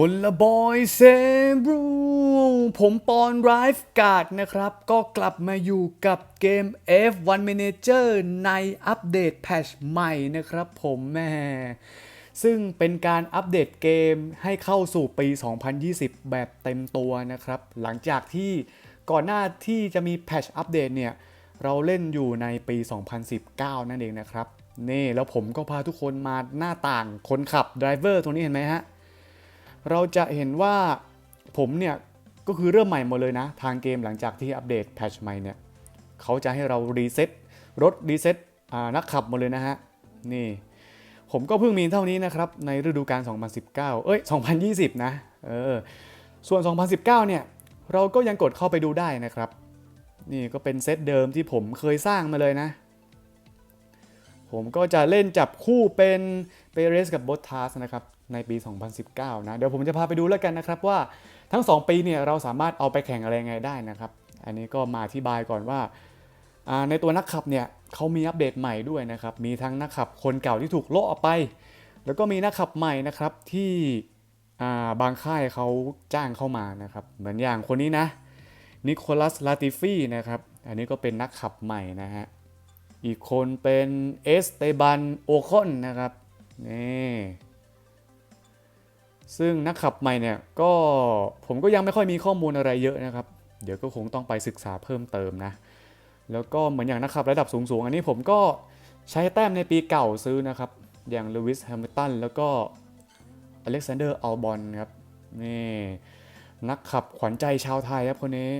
ฮลละบอยเซบรูผมปอนไรฟ์การ์ดนะครับ ก็กลับมาอยู่กับเกม F1 Manager ในอัปเดตแพชใหม่นะครับผมแม่ซึ่งเป็นการอัปเดตเกมให้เข้าสู่ปี 2020 แบบเต็มตัวนะครับ หลังจากที่ก่อนหน้าที่จะมีแพชอัปเดตเนี่ย เราเล่นอยู่ในปี 2019 นั่นเองนะครับ นี่แล้วผมก็พาทุกคนมาหน้าต่างคนขับไดรเวอร์ตรงนี้เห็นไหมฮะ เราจะเห็นว่าผมเนี่ย ก็คือเริ่มใหม่หมดเลยนะ ทางเกมหลังจากที่อัปเดตแพทชใหม่เนี่ยเขาจะให้เรารีเซ็ตรถรีเซ็ตนักขับหมดเลยนะฮะ นี่ ผมก็เพิ่งมีเท่านี้นะครับ ในฤดูกาล 2019 เอ้ย 2020 นะ เออ ส่วน 2019 เนี่ย เราก็ยังกดเข้าไปดูได้นะครับ นี่ก็เป็นเซตเดิมที่ผมเคยสร้างมาเลยนะ ผมก็จะเล่นจับคู่เป็นเปเรสกับบอททัสนะครับ ในปี 2019 นะ เดี๋ยวผมจะพาไปดูแล้วกันนะครับว่าทั้ง 2 ปีเนี่ยเราสามารถเอาไปแข่งอะไรไงได้นะครับ อันนี้ก็มาอธิบายก่อนว่า ในตัวนักขับเนี่ยเขามีอัปเดตใหม่ด้วยนะครับ มีทั้งนักขับคนเก่าที่ถูกโละออกไป แล้วก็มีนักขับใหม่นะครับที่บางค่ายเขาจ้างเข้ามานะครับ เหมือนอย่างคนนี้นะนิโคลัสลาติฟีนะครับ อันนี้ก็เป็นนักขับใหม่นะฮะ อีกคนเป็นเอสเตบันโอคอนนะครับ นี่ ซึ่งนักขับใหม่เนี่ยก็ผมก็ยังไม่ค่อยมีข้อมูลอะไรเยอะนะครับ เดี๋ยวก็คงต้องไปศึกษาเพิ่มเติมนะ แล้วก็เหมือนอย่างนักขับระดับสูงๆ อันนี้ผมก็ใช้แต้มในปีเก่าซื้อนะครับ อย่างลูวิสแฮมิลตันแล้วก็อเล็กซานเดอร์อัลบอนครับ นี่นักขับขวัญใจชาวไทยครับคนนี้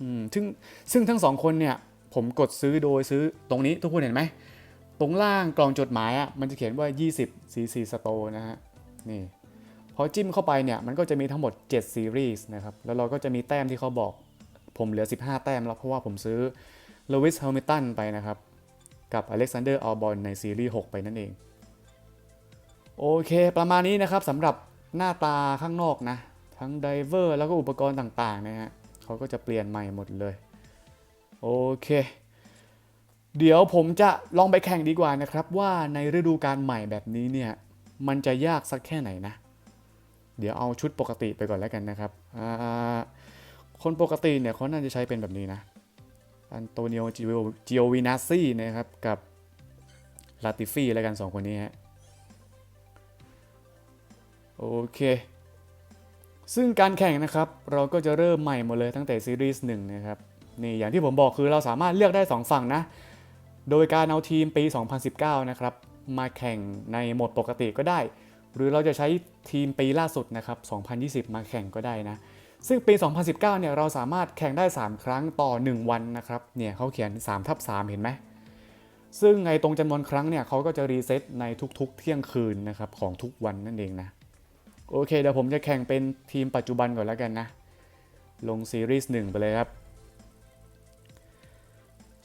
อืมซึ่งซึ่งทั้งสองคนเนี่ยผมกดซื้อโดยซื้อตรงนี้ทุกคนเห็นไหม ตรงล่างกล่องจดหมายอะมันจะเขียนว่า 20 cc store นะฮะ นี่พอจิ้มเข้าไปเนี่ยมันก็จะมีทั้งหมด 7 ซีรีส์นะครับ แล้วเราก็จะมีแต้มที่เขาบอก ผมเหลือ 15 แต้มแล้วเพราะว่าผมซื้อลวิส h ฮ m ิตันไปนะครับ กับอเล็กซานเดอร์อัลบอนในซีรีส์ 6 ไปนั่นเอง โอเค ประมาณนี้นะครับสำหรับหน้าตาข้างนอกนะ ทั้งไดเวอร์แล้วก็อุปกรณ์ต่างๆนะฮะเขาก็จะเปลี่ยนใหม่หมดเลย โอเค เดี๋ยวผมจะลองไปแข่งดีกว่านะครับ ว่าในฤดูกาลใหม่แบบนี้เนี่ย มันจะยากสักแค่ไหนนะ เดี๋ยวเอาชุดปกติไปก่อนแล้วกันนะครับ คนปกติเนี่ยเขาน่าจะใช้เป็นแบบนี้นะ อันโตนิโอจิโอวินาซี่นะครับ กับลาติฟี่แล้วกันสองคนนี้ฮะ โอเค ซึ่งการแข่งนะครับ เราก็จะเริ่มใหม่หมดเลยตั้งแต่ซีรีส์หนึ่งนะครับนี่อย่างที่ผมบอกคือเราสามารถเลือกได้ 2 ฝั่งนะ โดยการเอาทีมปี 2019 นะครับ มาแข่งในโหมดปกติก็ได้ หรือเราจะใช้ทีมปีล่าสุดนะครับ 2020 มาแข่งก็ได้นะ ซึ่งปี 2019 เนี่ยเราสามารถแข่งได้ 3 ครั้งต่อ 1 วันนะครับ เนี่ยเขาเขียน3ทับ3เห็นไหม ซึ่งในตรงจำนวนครั้งเนี่ยเขาก็จะรีเซ็ตในทุกๆ เที่ยงคืนนะครับของทุกวันนั่นเองนะ โอเคเดี๋ยวผมจะแข่งเป็นทีมปัจจุบันก่อนแล้วกันนะ ลงซีรีส์1ไปเลยครับ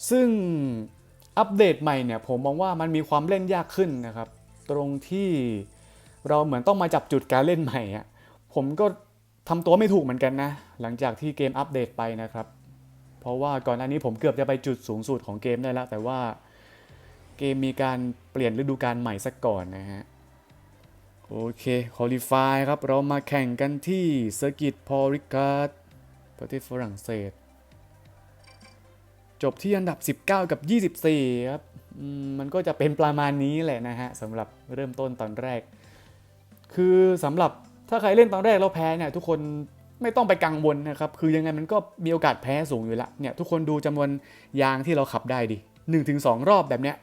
ซึ่ง อัปเดตใหม่เนี่ยผมมองว่ามันมีความเล่นยากขึ้นนะครับ ตรงที่เราเหมือนต้องมาจับจุดการเล่นใหม่อะผมก็ทำตัวไม่ถูกเหมือนกันนะ หลังจากที่เกมอัปเดตไปนะครับ เพราะว่าก่อนหน้านี้ผมเกือบจะไปจุดสูงสุดของเกมได้แล้ว แต่ว่าเกมมีการเปลี่ยนฤดูกาลใหม่ซะก่อนนะฮะโอเคคอลิฟายครับ เรามาแข่งกันที่เซอร์กิตพอริการ์ดประเทศฝรั่งเศส จบที่อันดับ 19 กับ 24 ครับมันก็จะเป็นประมาณนี้แหละนะฮะสำหรับเริ่มต้นตอนแรก คือสำหรับถ้าใครเล่นตอนแรกแล้วแพ้เนี่ยทุกคนไม่ต้องไปกังวลนะครับ คือยังไงมันก็มีโอกาสแพ้สูงอยู่แล้วเนี่ยทุกคนดูจำนวนยางที่เราขับได้ดิ1-2 รอบแบบเนี้ย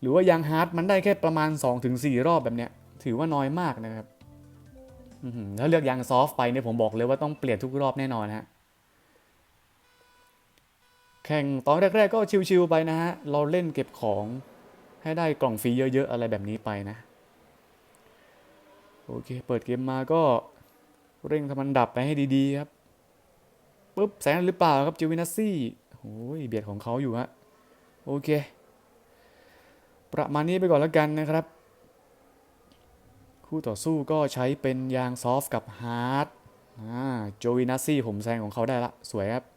หรือว่ายางฮาร์ดมันได้แค่ประมาณ 2-4 รอบแบบเนี้ยถือว่าน้อยมากนะครับถ้าเลือกยางซอฟต์ไปเนี่ยผมบอกเลยว่าต้องเปลี่ยนทุกรอบแน่นอนฮะ แข่งตอนแรก ๆ ก็ชิวๆไปนะฮะ เราเล่นเก็บของให้ได้กล่องฟรีเยอะๆ อะไรแบบนี้ไปนะ โอเค เปิดเกมมาก็เร่งทำมันดับไปให้ดีๆครับปุ๊บแสงหรือเปล่าครับจิวินัสซี่โอ้ยเบียดของเขาอยู่ฮะโอเค ประมาณนี้ไปก่อนแล้วกันนะครับ คู่ต่อสู้ก็ใช้เป็นยางซอฟต์กับฮาร์ดอ่าโจวินัสซี่ผมแซงของเขาได้ละ สวยครับ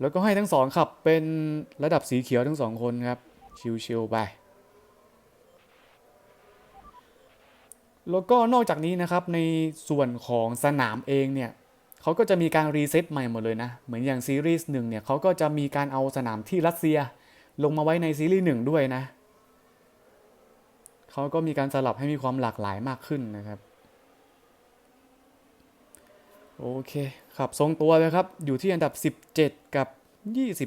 แล้วก็ให้ทั้งสองขับเป็นระดับสีเขียวทั้งสองคนครับ ชิวๆไป แล้วก็นอกจากนี้นะครับในส่วนของสนามเองเนี่ยเขาก็จะมีการรีเซ็ตใหม่หมดเลยนะ เหมือนอย่างซีรีส์หนึ่งเนี่ยเขาก็จะมีการเอาสนามที่รัสเซีย ลงมาไว้ในซีรีส์หนึ่งด้วยนะเขาก็มีการสลับให้มีความหลากหลายมากขึ้นนะครับ โอเคครับทรงตัวเลยครับ อยู่ที่อันดับ 17 กับ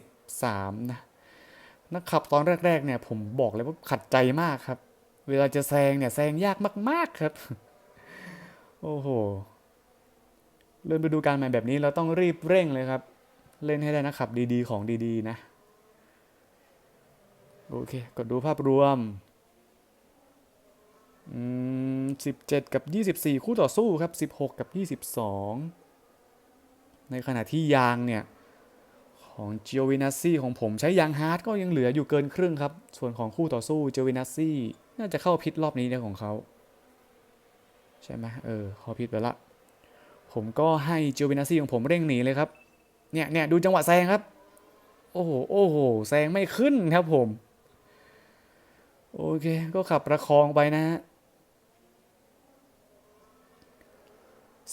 23 นะนักขับตอนแรกๆเนี่ย ผมบอกเลยว่าขัดใจมากครับ เวลาจะแซงเนี่ยแซงยากมาก ๆครับ โอ้โห เริ่มไปดูการใหม่แบบนี้เราต้องรีบเร่งเลยครับ เล่นให้ได้นะขับดีๆ ของดีๆ นะ โอเค กดดูภาพรวมอืม17 กับ 24 คู่ต่อสู้ครับ 16 กับ 22 ในขณะที่ยางเนี่ยของเจ o วินาซี่ของผมใช้ยางฮาร์ดก็ยังเหลืออยู่เกินครึ่งครับ ส่วนของคู่ต่อสู้เจ o วินาซี่น่าจะเข้าพิษรอบนี้นะของเขาใช่ไหมเออเข้าพิษไปละผมก็ให้เจ o วินาซี่ของผมเร่งหนีเลยครับเนี่ยเนี่ยดูจังหวะแซงครับ โอ้โหโอ้โหแซงไม่ขึ้นครับผม โอเค ก็ขับประคองไปนะฮะ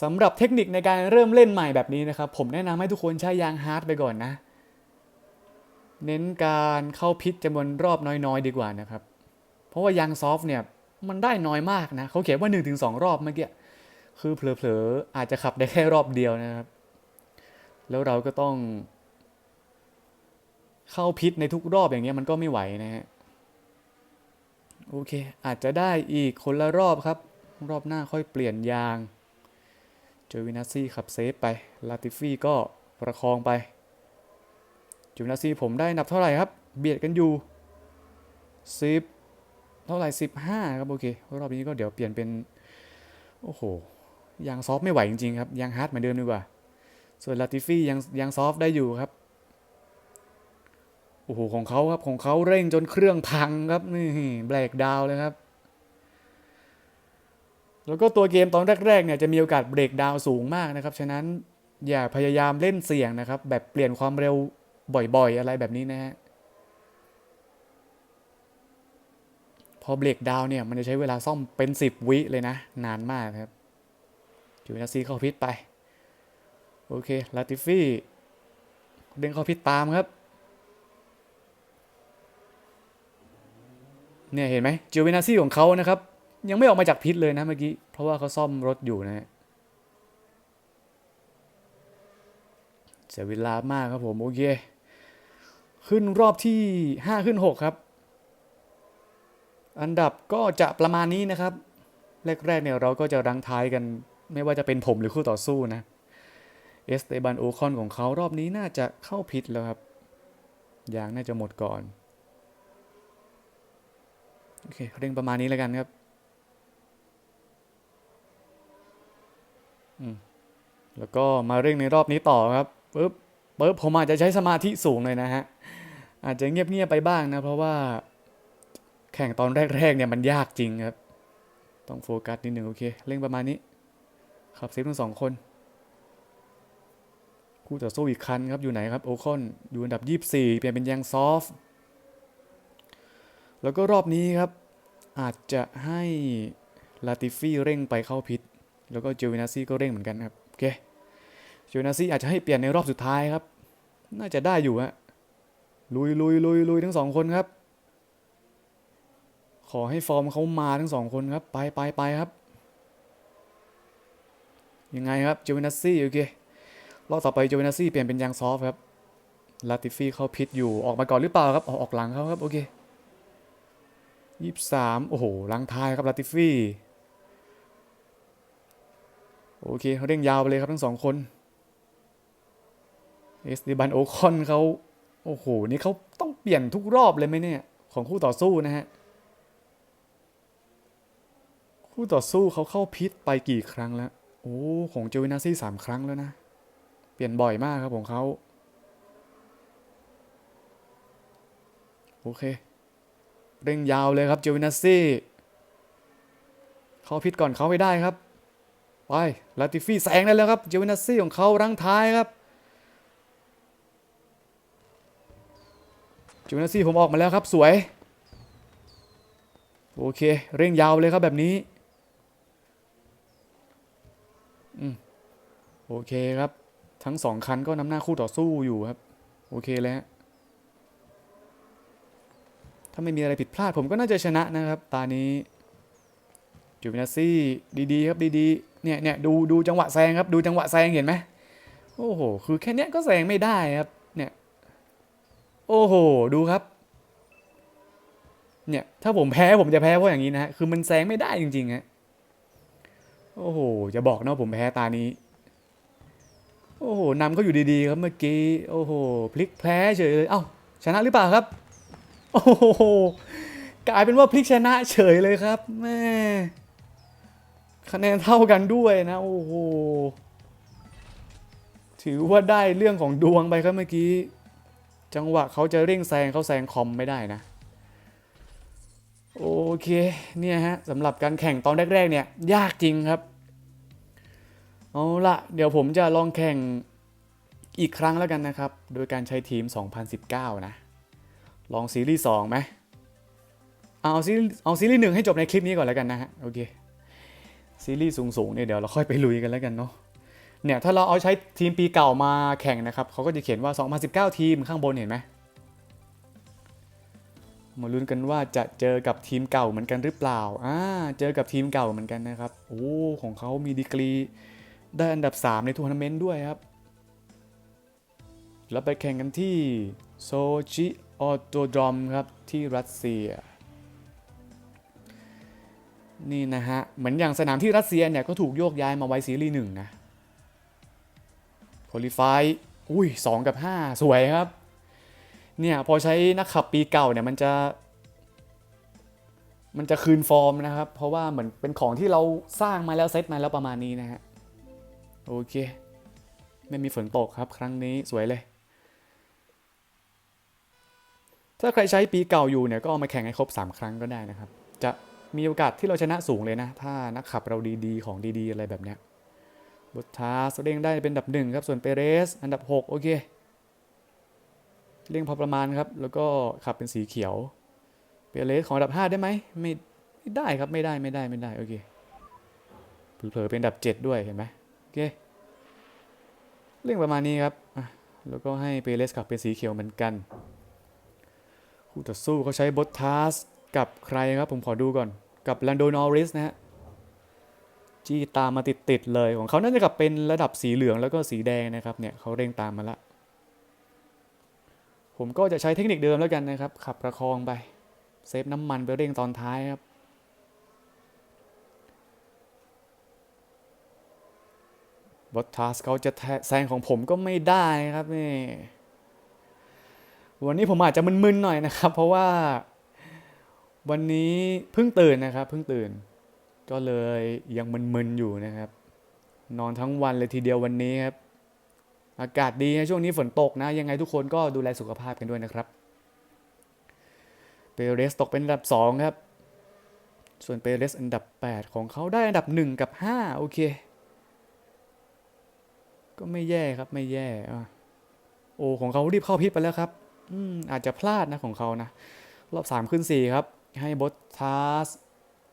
สำหรับเทคนิคในการเริ่มเล่นใหม่แบบนี้นะครับ ผมแนะนำให้ทุกคนใช้ยางฮาร์ดไปก่อนนะ เน้นการเข้าพิษจำนวนรอบน้อยๆ ดีกว่านะครับ เพราะว่ายางซอฟต์เนี่ยมันได้น้อยมากนะเขาเขียนว่า 1-2 รอบเมื่อกี้คือเผลอๆอาจจะขับได้แค่รอบเดียวนะครับ แล้วเราก็ต้อง เข้าพิษในทุกรอบอย่างเงี้มันก็ไม่ไหวนะฮะโอเค อาจจะได้อีกคนละรอบครับ รอบหน้าค่อยเปลี่ยนยาง เจอวินาซี่ขับเซฟไป ลาติฟี่ก็ประคองไปจอวินาซี่ผมได้นับเท่าไหร่ครับ เบียดกันอยู่สิบเท่าไหร่สิบห้าครับ โอเค รอบนี้ก็เดี๋ยวเปลี่ยนเป็น โอ้โห ยางซอฟต์ไม่ไหวจริงๆครับ ยางฮาร์ดเหมือนเดิมดีกว่า ส่วนลาติฟี่ยังยังซอฟต์ได้อยู่ครับโอ้โหของเขาครับของเขาเร่งจนเครื่องพังครับนี่แบลกดาวเลยครับ แล้วก็ตัวเกมตอนแรกๆเนี่ยจะมีโอกาสเบรกดาวสูงมากนะครับ ฉะนั้นอย่าพยายามเล่นเสี่ยงนะครับ แบบเปลี่ยนความเร็วบ่อยๆ อะไรแบบนี้นะฮะ พอเบรกดาวเนี่ยมันจะใช้เวลาซ่อมเป็น 10 วิเลยนะ นานมากครับจูนาซีเข้าพิษไป โอเค ลาติฟี่เด้งเข้าพิษตามครับ เนี่ยเห็นไหมจูเวนาซี่ของเขานะครับ ยังไม่ออกมาจากพิษเลยนะเมื่อกี้ เพราะว่าเขาซ่อมรถอยู่นะฮะเสียเวลามากครับผม โอเค ขึ้นรอบที่ 5 ขึ้น 6 ครับ อันดับก็จะประมาณนี้นะครับ แรกๆเนี่ยเราก็จะรังท้ายกัน ไม่ว่าจะเป็นผมหรือคู่ต่อสู้นะ เอสเตบันโอคอนของเขารอบนี้น่าจะเข้าพิษแล้วครับยางน่าจะหมดก่อน โอเค เร่งประมาณนี้แล้วกันครับ อืม แล้วก็มาเร่งในรอบนี้ต่อครับปึ๊บปึ๊บผมอาจจะใช้สมาธิสูงเลยนะฮะ อาจจะเงียบๆไปบ้างนะ เพราะว่าแข่งตอนแรกๆเนี่ยมันยากจริงครับ ต้องโฟกัสนิดหนึ่งโอเค เร่งประมาณนี้ ขับเซฟทั้งสองคนคู่ต่อสู้อีกคันครับอยู่ไหนครับโอคอนอยู่อันดับ 24 เปลี่ยนเป็นยางซอฟต์แล้วก็รอบนี้ครับ อาจจะให้ลาติฟี่เร่งไปเข้าพิษ แล้วก็เจวินาซี่ก็เร่งเหมือนกันครับ โอเค เจวินาซี่อาจจะให้เปลี่ยนในรอบสุดท้ายครับ น่าจะได้อยู่ฮะ ลุยลุยลุยลุยทั้งสองคนครับ ขอให้ฟอร์มเขามาทั้งสองคนครับ ไปไปไปครับ ยังไงครับ เจวินาซี่โอเค รอบต่อไปเจวินาซี่เปลี่ยนเป็นยางซอฟครับ ลาติฟี่เข้าพิษอยู่ ออกมาก่อนหรือเปล่าครับออกออกหลังเขาครับ โอเคยี่สามโอ้โหลังท้ายครับ ลาติฟี่ โอเคเขาเร่งยาวไปเลยครับทั้งสองคนเอสดีบันโอคอนเขาโอ้โห นี่เขาต้องเปลี่ยนทุกรอบเลยไหมเนี่ย ของคู่ต่อสู้นะฮะ คู่ต่อสู้เขาเข้าพิษไปกี่ครั้งแล้ว โอ้ ของเจวินาซี่สามครั้งแล้วนะ เปลี่ยนบ่อยมากครับของเขาโอเค เร่งยาวเลยครับเจวินาซี่ เขาพิษก่อนเขาไม่ได้ครับ ไปลาติฟี่แซงได้แล้วครับเจวินาซี่ของเขารั้งท้ายครับเจวินาซี่ผมออกมาแล้วครับสวย โอเค เร่งยาวเลยครับแบบนี้อืมโอเคครับ ทั้งสองคันก็นำหน้าคู่ต่อสู้อยู่ครับ โอเคแล้ว ถ้าไม่มีอะไรผิดพลาดผมก็น่าจะชนะนะครับ ตานี้จูวินาซี่ดีๆครับดีๆ เนี่ยเนี่ยดูดูจังหวะแซงครับ ดูจังหวะแซงเห็นไหมโอ้โห คือแค่นี้ก็แซงไม่ได้ครับ เนี่ย โอ้โห ดูครับ เนี่ย ถ้าผมแพ้ผมจะแพ้เพราะอย่างนี้นะฮะ คือมันแซงไม่ได้จริงๆฮะ โอ้โห จะบอกนะผมแพ้ตานี้ โอ้โหนำเขาอยู่ดีๆครับเมื่อกี้ โอ้โห พลิกแพ้เฉยเลย เอ้า ชนะหรือเปล่าครับ โอ้โห กลายเป็นว่าพลิกชนะเฉยเลยครับ แม่ คะแนนเท่ากันด้วยนะ โอ้โห ถือว่าได้เรื่องของดวงไปครับเมื่อกี้ จังหวะเขาจะเร่งแซงเขาแซงคอมไม่ได้นะ โอเค เนี่ยฮะสำหรับการแข่งตอนแรก ๆ เนี่ย ยากจริงครับ เอาละเดี๋ยวผมจะลองแข่งอีกครั้งแล้วกันนะครับ โดยการใช้ทีม 2019 นะ ลองซีรีส์2ไหมเอาซีเอาซีรีส์หนึ่งให้จบในคลิปนี้ก่อนแล้วกันนะฮะ โอเค ซีรีส์สูงๆเนี่ยเดี๋ยวเราค่อยไปลุยกันแล้วกันเนาะเนี่ยถ้าเราเอาใช้ทีมปีเก่ามาแข่งนะครับเขาก็จะเขียนว่า 2019 ทีมข้างบนเห็นไหมมาลุ้นกันว่าจะเจอกับทีมเก่าเหมือนกันหรือเปล่าอ่าเจอกับทีมเก่าเหมือนกันนะครับโอ้ของเขามีดีกรี ได้อันดับ 3 ในทัวร์นาเมนต์ด้วยครับ แล้วไปแข่งกันที่โซชิออโตดรอมครับที่รัสเซีย นี่นะฮะ เหมือนอย่างสนามที่รัสเซียเนี่ย ก็ถูกโยกย้ายมาไว้ซีรีส์หนึ่งนะโ u ลิฟายอุ้ย2กับ5สวยครับ เนี่ย พอใช้นักขับปีเก่าเนี่ย มันจะ มันจะคืนฟอร์มนะครับ เพราะว่าเหมือนเป็นของที่เราสร้างมาแล้วเซตมาแล้วประมาณนี้นะฮะ โอเค ไม่มีฝนตกครับ ครั้งนี้สวยเลยถ้าใครใช้ปีเก่าอยู่เนี่ยก็เอามาแข่งให้ครบ 3 ครั้งก็ได้นะครับ จะ มีโอกาสที่เราชนะสูงเลยนะ ถ้านักขับเราดีๆ ของดีๆ อะไรแบบเนี้ยบททาสเร่งได้เป็นอันดับหนึ่งครับ ส่วนเปเรส อันดับ 6 โอเค เร่งพอประมาณครับ แล้วก็ขับเป็นสีเขียว เปเรสของอันดับ 5 ได้ไหมไม่ไม่ได้ครับไม่ได้ไม่ได้ไม่ได้โอเคเผลอเป็นอันดับ 7 ด้วยเห็นไหมโอเคเร่งประมาณนี้ครับแล้วก็ให้เปเรสขับเป็นสีเขียวเหมือนกันคู่ต่อสู้เขาใช้บอททัส กับใครครับผมขอดูก่อน กับแลนโดนอริสนะฮะจี้ตามมาติดๆเลย ของเขาน่าจะกับเป็นระดับสีเหลืองแล้วก็สีแดงนะครับเนี่ยเขาเร่งตามมาละ ผมก็จะใช้เทคนิคเดิมแล้วกันนะครับ ขับประคองไปเซฟน้ำมันไปเร่งตอนท้ายครับบอททัสเขาจะแซงของผมก็ไม่ได้ครับนี่วันนี้ผมอาจจะมึนๆหน่อยนะครับ เพราะว่า วันนี้เพิ่งตื่นนะครับเพิ่งตื่น ก็เลยยังมึนๆอยู่นะครับ นอนทั้งวันเลยทีเดียววันนี้ครับ อากาศดีนะช่วงนี้ฝนตกนะ ยังไงทุกคนก็ดูแลสุขภาพกันด้วยนะครับเปเรสตกเป็นอันดับ 2 ครับ ส่วนเปเรสอันดับ 8 ของเขาได้อันดับ 1 กับ 5 โอเค ก็ไม่แย่ครับไม่แย่โอ้ของเขารีบเข้าพิษไปแล้วครับ อืมอาจจะพลาดนะของเขานะ รอบ 3 ขึ้น 4 ครับ ให้บอสทาส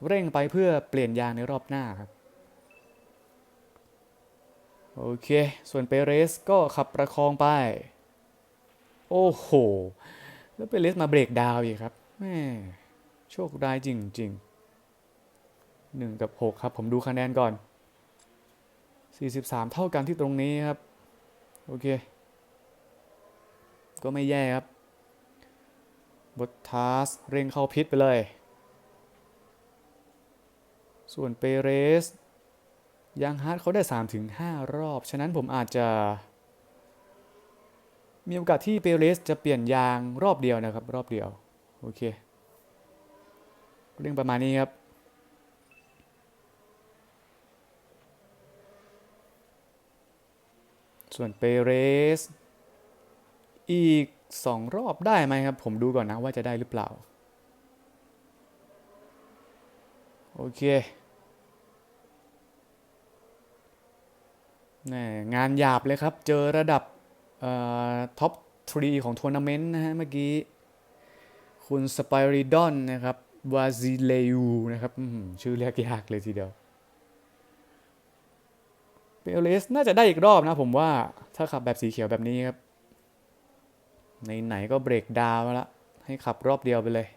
เร่งไปเพื่อเปลี่ยนยางในรอบหน้าครับ โอเค ส่วนเปเรสก็ขับประคองไป โอ้โห แล้วเปเรสมาเบรกดาวอีกครับแม่โชคร้ายจริงๆ 1 กับ 6 ครับ ผมดูคะแนนก่อน 43 เท่ากันที่ตรงนี้ครับ โอเค ก็ไม่แย่ครับ บททาสเร่งเข้าพิษไปเลย ส่วนเปเรสยังฮาร์ดเขาได้ 3-5 รอบ ฉะนั้นผมอาจจะ มีโอกาสที่เปเรสจะเปลี่ยนยางรอบเดียวนะครับ รอบเดียว โอเค เรื่องประมาณนี้ครับส่วนเปเรส อีก 2รอบได้ไหมครับ ผมดูก่อนนะว่าจะได้หรือเปล่า โอเคนี่งานหยาบเลยครับ เจอระดับท็อปทรีของทัวร์นาเมนต์นะฮะเมื่อกี้ คุณสไปริดอนนะครับวาซิเลยูนะครับชื่อเรียกยากเลยทีเดียวเปเลสน่าจะได้อีกรอบนะผมว่าถ้าขับแบบสีเขียวแบบนี้ครับ ในไหนก็เบรกดาวแล้ว ให้ขับรอบเดียวไปเลย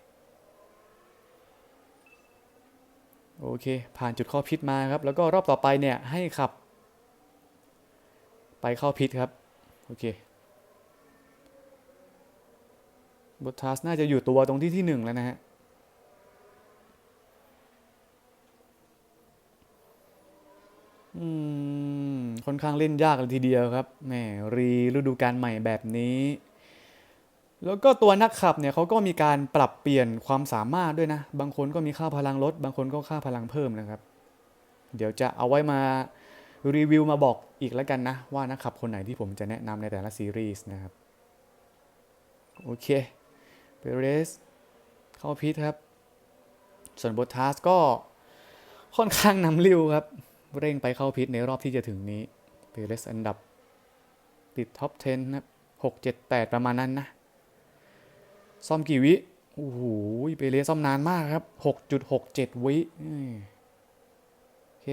โอเค ผ่านจุดเข้าพิษมาครับ แล้วก็รอบต่อไปเนี่ยให้ขับ ไปเข้าพิษครับ โอเคบอททัสน่าจะอยู่ตัวตรงที่ที่หนึ่งแล้วนะฮะอืมค่อนข้างเล่นยากเลยทีเดียวครับแหมรีฤดูกาลใหม่แบบนี้ แล้วก็ตัวนักขับเนี่ยเขาก็มีการปรับเปลี่ยนความสามารถด้วยนะ บางคนก็มีค่าพลังลด บางคนก็ค่าพลังเพิ่มนะครับ เดี๋ยวจะเอาไว้มารีวิวมาบอกอีกแล้วกันนะ ว่านักขับคนไหนที่ผมจะแนะนำในแต่ละซีรีส์นะครับ โอเคเปเรสเข้าพิทครับ ส่วนบอททัสก็ค่อนข้างนำริ้วครับ เร่งไปเข้าพิษในรอบที่จะถึงนี้เปเรสอันดับติดท็อป 10 นะครับหกเจ็ดแปดประมาณนั้นนะ ซ่อมกี่วิ โอ้โหเปเรซ่อมนานมากครับหกจุดหกเจ็ดวิโอเค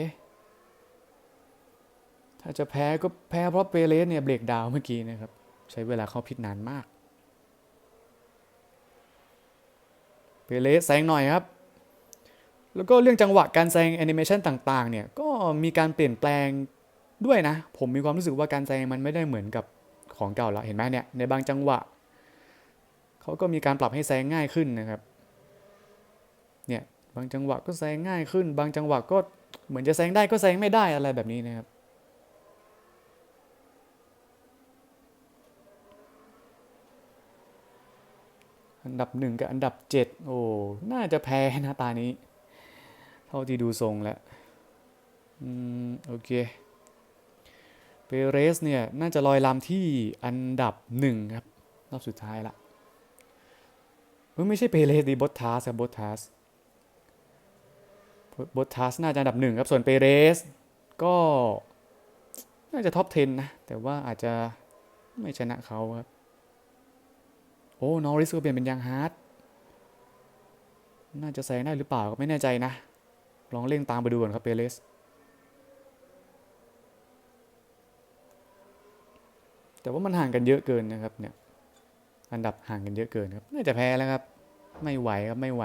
ถ้าจะแพ้ก็แพ้เพราะเปเรสเนี่ยเบรกดาวเมื่อกี้นะครับ ใช้เวลาเข้าพิษนานมาก เปเรสแซงหน่อยครับ แล้วก็เรื่องจังหวะการแซงแอนิเมชันต่างๆเนี่ย ก็มีการเปลี่ยนแปลงด้วยนะ ผมมีความรู้สึกว่าการแซงมันไม่ได้เหมือนกับของเก่าละเห็นไหมเนี่ยในบางจังหวะ เขาก็มีการปรับให้แซงง่ายขึ้นนะครับ เนี่ยบางจังหวะก็แซงง่ายขึ้น บางจังหวะก็เหมือนจะแซงได้ก็แซงไม่ได้อะไรแบบนี้นะครับ อันดับหนึ่งกับอันดับเจ็ดโอ้ น่าจะแพ้นะตานี้ เท่าที่ดูทรงแล้วอืมโอเคเปเรสเนี่ย น่าจะลอยลำที่อันดับหนึ่งครับ รอบสุดท้ายละ ไม่ใช่เปเรสดีบอททัสครับบอททัสบอททัสน่าจะอันดับหนึ่งครับส่วนเปเรสก็น่าจะท็อป 10 นะ แต่ว่าอาจจะไม่ชนะเขาครับ โอ้นอริสก็เปลี่ยนเป็นยางฮาร์ดน่าจะแซงได้หรือเปล่าก็ไม่แน่ใจนะ ลองเร่งตามไปดูก่อนครับเปเรสแต่ว่ามันห่างกันเยอะเกินนะครับเนี่ย อันดับห่างกันเยอะเกินครับ น่าจะแพ้แล้วครับ ไม่ไหวครับไม่ไหว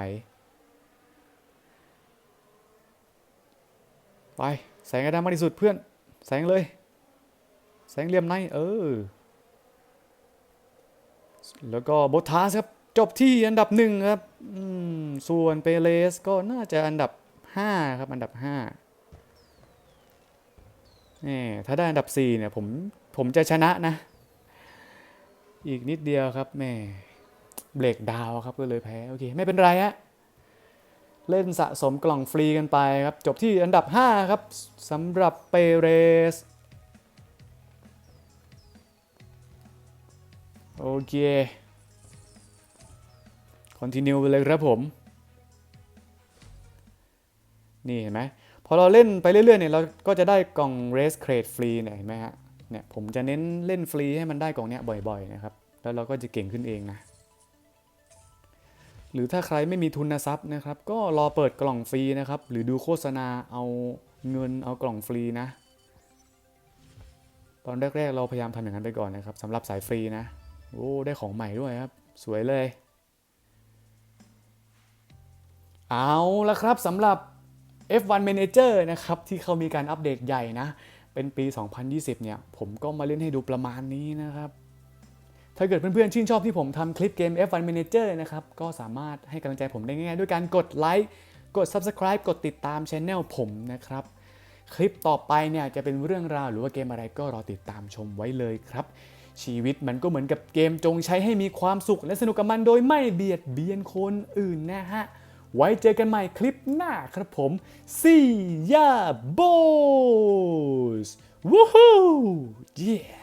ไปแสงกระดามากที่สุดเพื่อน แสงเลย แสงเหลี่ยมในเออ แล้วก็บททัสครับ จบที่อันดับหนึ่งครับส่วนเปเรสก็น่าจะอันดับ5ครับ อันดับ5นี่ถ้าได้อันดับ4เนี่ยผมผมจะชนะนะ อีกนิดเดียวครับแม่เบรกดาวครับก็เลยแพ้โอเคไม่เป็นไรฮะเล่นสะสมกล่องฟรีกันไปครับ จบที่อันดับ 5 ครับสำหรับเปเรสโอเคคอนติเนียไปเลยครับผม นี่เห็นไหมพอเราเล่นไปเรื่อยๆเนี่ยเราก็จะได้กล่อง Race Crate ฟรีเนี่ยเห็นไหมฮะ เนี่ยผมจะเน้นเล่นฟรีให้มันได้กองเนี้ยบ่อยๆนะครับ แล้วเราก็จะเก่งขึ้นเองนะ หรือถ้าใครไม่มีทุนทรัพย์นะครับ ก็รอเปิดกล่องฟรีนะครับ หรือดูโฆษณาเอาเงินเอากล่องฟรีนะ ตอนแรกๆ เราพยายามทำอย่างนั้นไปก่อนนะครับสำหรับสายฟรีนะโอ้ได้ของใหม่ด้วยครับ สวยเลย เอาละครับสำหรับ F1 Manager นะครับ ที่เขามีการอัปเดตใหญ่นะ เป็นปี 2020 เนี่ย ผมก็มาเล่นให้ดูประมาณนี้นะครับ ถ้าเกิดเพื่อนๆ ชื่นชอบที่ผมทำคลิปเกม F1 Manager นะครับ ก็สามารถให้กำลังใจผมได้ง่ายๆ ด้วยการกดไลค์ กด Subscribe กดติดตามช anel ผมนะครับ คลิปต่อไปเนี่ยจะเป็นเรื่องราวหรือว่าเกมอะไรก็รอติดตามชมไว้เลยครับ ชีวิตมันก็เหมือนกับเกมจงใช้ให้มีความสุขและสนุกกับมันโดยไม่เบียดเบียนคนอื่นนะฮะ ไว้เจอกันใหม่คลิปหน้าครับผม See ya boys Woohoo yeah